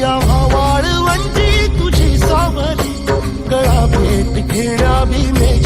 या हवाळ म्हणजे तुझी सावली. गळा भेट घेण्या भी मे